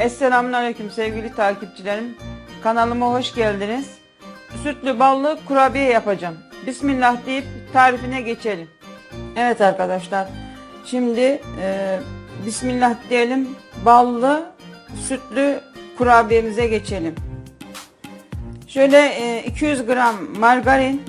Esselamun Aleyküm sevgili takipçilerim. Kanalıma hoş geldiniz. Sütlü ballı kurabiye yapacağım. Bismillah deyip tarifine geçelim. Evet arkadaşlar. Şimdi e, Bismillah diyelim. Ballı sütlü kurabiyemize geçelim. Şöyle e, 200 gram margarin,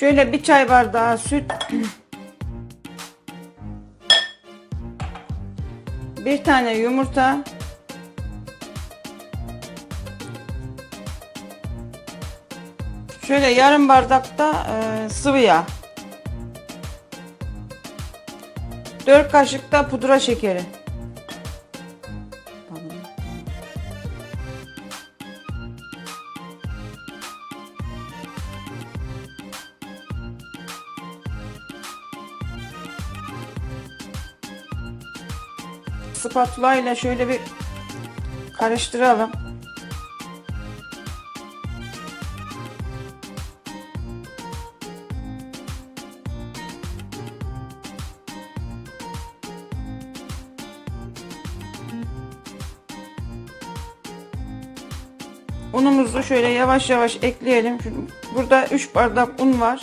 Şöyle bir çay bardağı süt. Bir tane yumurta. Şöyle yarım bardakta e, sıvı yağ. 4 kaşık da pudra şekeri. Spatula ile şöyle bir karıştıralım. Unumuzu şöyle yavaş yavaş ekleyelim. Burada 3 bardak un var.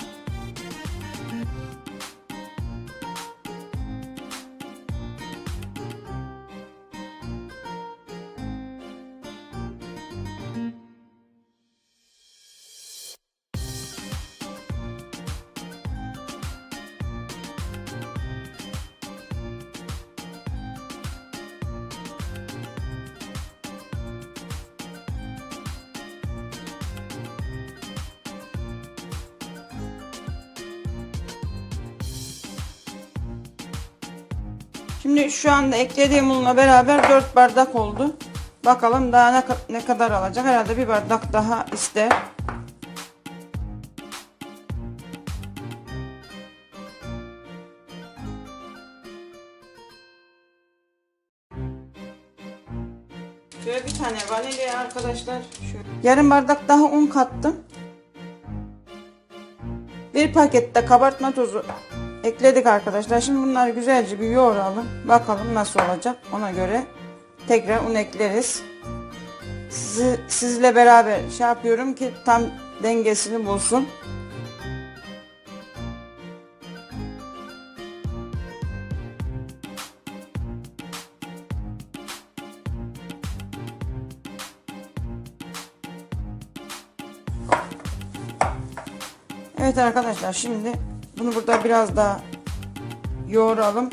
Şimdi şu anda eklediğim unla beraber 4 bardak oldu. Bakalım daha ne, ne kadar alacak. Herhalde bir bardak daha ister. Şöyle bir tane vanilya arkadaşlar. Şöyle. Yarım bardak daha un kattım. Bir pakette kabartma tozu ekledik arkadaşlar. Şimdi bunları güzelce bir yoğuralım. Bakalım nasıl olacak. Ona göre tekrar un ekleriz. Sizi, sizle beraber şey yapıyorum ki tam dengesini bulsun. Evet arkadaşlar şimdi bunu burada biraz daha yoğuralım.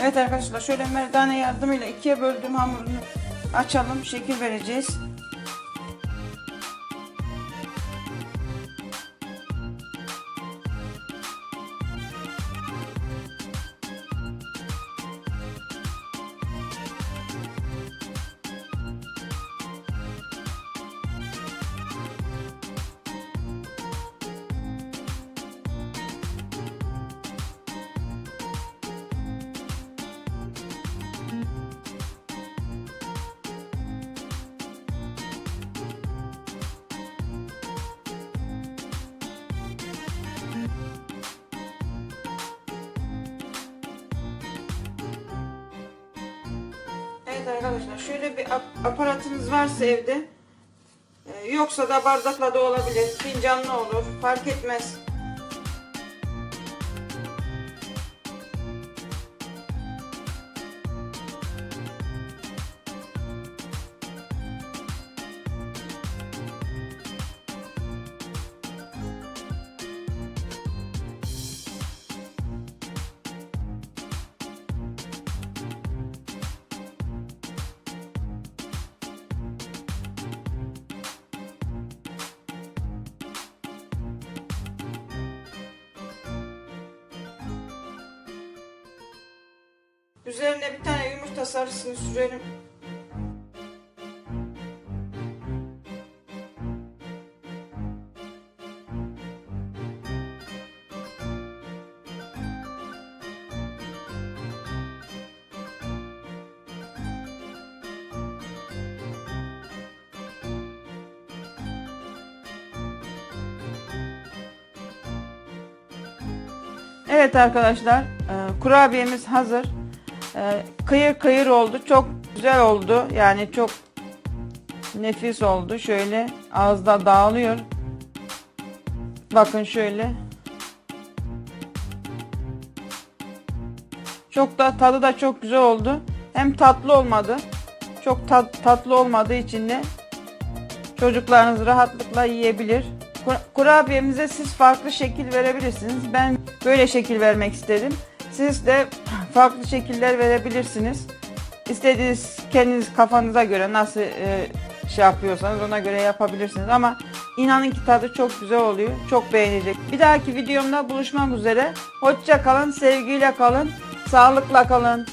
Evet arkadaşlar şöyle merdane yardımıyla ikiye böldüğüm hamurunu açalım. Şekil vereceğiz. Evet arkadaşlar şöyle bir ap- aparatınız varsa evde e, yoksa da bardakla da olabilir fincanlı olur fark etmez. Üzerine bir tane yumurta sarısını sürelim. Evet arkadaşlar e, kurabiyemiz hazır. E, kıyır kıyır oldu. Çok güzel oldu. Yani çok nefis oldu. Şöyle ağızda dağılıyor. Bakın şöyle. Çok da tadı da çok güzel oldu. Hem tatlı olmadı. Çok tat, tatlı olmadığı için de çocuklarınız rahatlıkla yiyebilir. Kur- Kurabiyemize siz farklı şekil verebilirsiniz. Ben böyle şekil vermek istedim. Siz de farklı şekiller verebilirsiniz. İstediğiniz kendiniz kafanıza göre nasıl e, şey yapıyorsanız ona göre yapabilirsiniz. Ama inanın ki tadı çok güzel oluyor. Çok beğenecek. Bir dahaki videomda buluşmak üzere. Hoşça kalın, sevgiyle kalın, sağlıkla kalın.